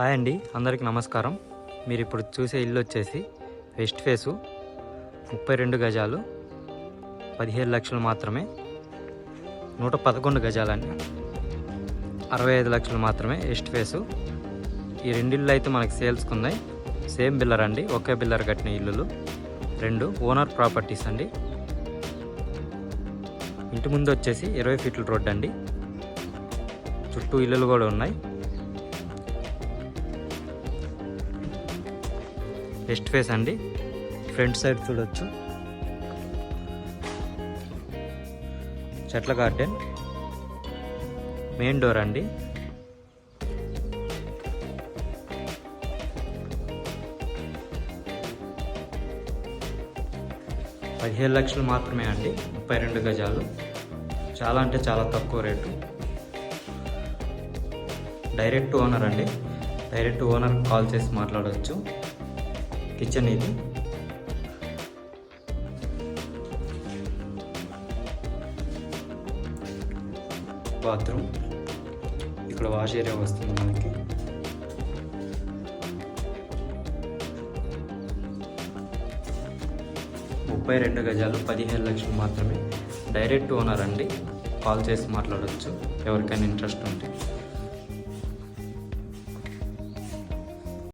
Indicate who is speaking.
Speaker 1: Hi అండి అందరికి నమస్కారం. మీరు ఇప్పుడు చూసే ఇల్లు వచ్చేసి వెస్ట్ ఫేసు ముప్పై రెండు గజాలు పదిహేడు లక్షలు మాత్రమే నూట పదకొండు గజాలండి. అరవై ఐదు లక్షలు మాత్రమే వెస్ట్ ఫేసు. ఈ రెండు ఇల్లు అయితే మనకి సేల్స్కి ఉన్నాయి సేమ్ బిల్లర్ అండి ఒకే బిల్లర్ కట్టిన ఇల్లులు. రెండు ఓనర్ ప్రాపర్టీస్ అండి. ఇంటి ముందు వచ్చేసి ఇరవై ఫీట్ల రోడ్ అండి చుట్టూ ఇల్లులు కూడా ఉన్నాయి. వెస్ట్ ఫేస్ అండి? ఫ్రంట్ సైడ్ చూడొచ్చు. చెట్ల గార్డెన్. మెయిన్ డోర్ అండి. పదిహేడు లక్షలు మాత్రమే అండి ముప్పై రెండు గజాలు. చాలా అంటే చాలా తక్కువ రేటు. డైరెక్ట్ ఓనర్ అండి. డైరెక్ట్ ఓనర్ కాల్ చేసి మాట్లాడవచ్చు కిచెన్ ఇది. బాత్రూమ్. ఇక్కడ వాష్ ఏరియా వస్తుంది మనకి. ముప్పై రెండు గజాలు పదిహేను లక్షలు మాత్రమే. డైరెక్ట్ ఓనర్ అండి. కాల్ చేసి మాట్లాడవచ్చు ఎవరికైనా ఇంట్రెస్ట్ ఉంటే.